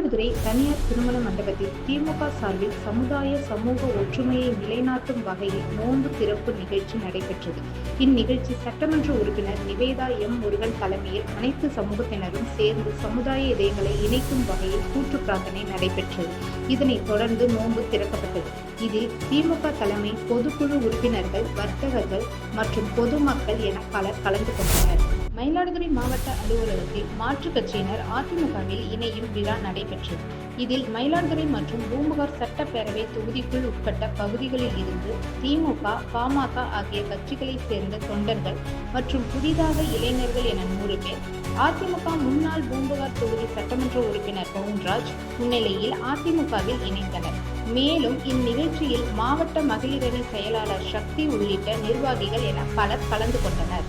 மயிலாடுதுறை தனியார் திருமண மண்டபத்தில் திமுக சார்பில் சமுதாய சமூக ஒற்றுமையை நிலைநாட்டும் வகையில் நோன்பு திறப்பு நிகழ்ச்சி நடைபெற்றது. இந்நிகழ்ச்சி சட்டமன்ற உறுப்பினர் நிவேதா எம் முருகன் தலைமையில் அனைத்து சமூகத்தினரும் சேர்ந்து சமுதாய இதயங்களை இணைக்கும் வகையில் கூட்டு பிரார்த்தனை நடைபெற்றது. இதனைத் தொடர்ந்து நோன்பு திறக்கப்பட்டது. இதில் திமுக தலைமை பொதுக்குழு உறுப்பினர்கள் வர்த்தகர்கள் மற்றும் பொதுமக்கள் என பலர் கலந்து கொண்டனர். மயிலாடுதுறை மாவட்ட அலுவலகத்தில் மாற்றுக் கட்சியினர் அதிமுகவில் இணையும் விழா நடைபெற்றது. இதில் மயிலாடுதுறை மற்றும் பூம்புகார் சட்டப்பேரவை தொகுதிக்குள் உட்பட்ட பகுதிகளில் இருந்து திமுக பாமக ஆகிய கட்சிகளைச் சேர்ந்த தொண்டர்கள் மற்றும் புதிதாக இளைஞர்கள் என நூறு பேர் அதிமுக முன்னாள் பூம்புகார் தொகுதி சட்டமன்ற உறுப்பினர் பவுன்ராஜ் முன்னிலையில் அதிமுகவில் இணைந்தனர். மேலும் இந்நிகழ்ச்சியில் மாவட்ட மகளிரணி செயலாளர் சக்தி உள்ளிட்ட நிர்வாகிகள் என பலர் கலந்து கொண்டனர்.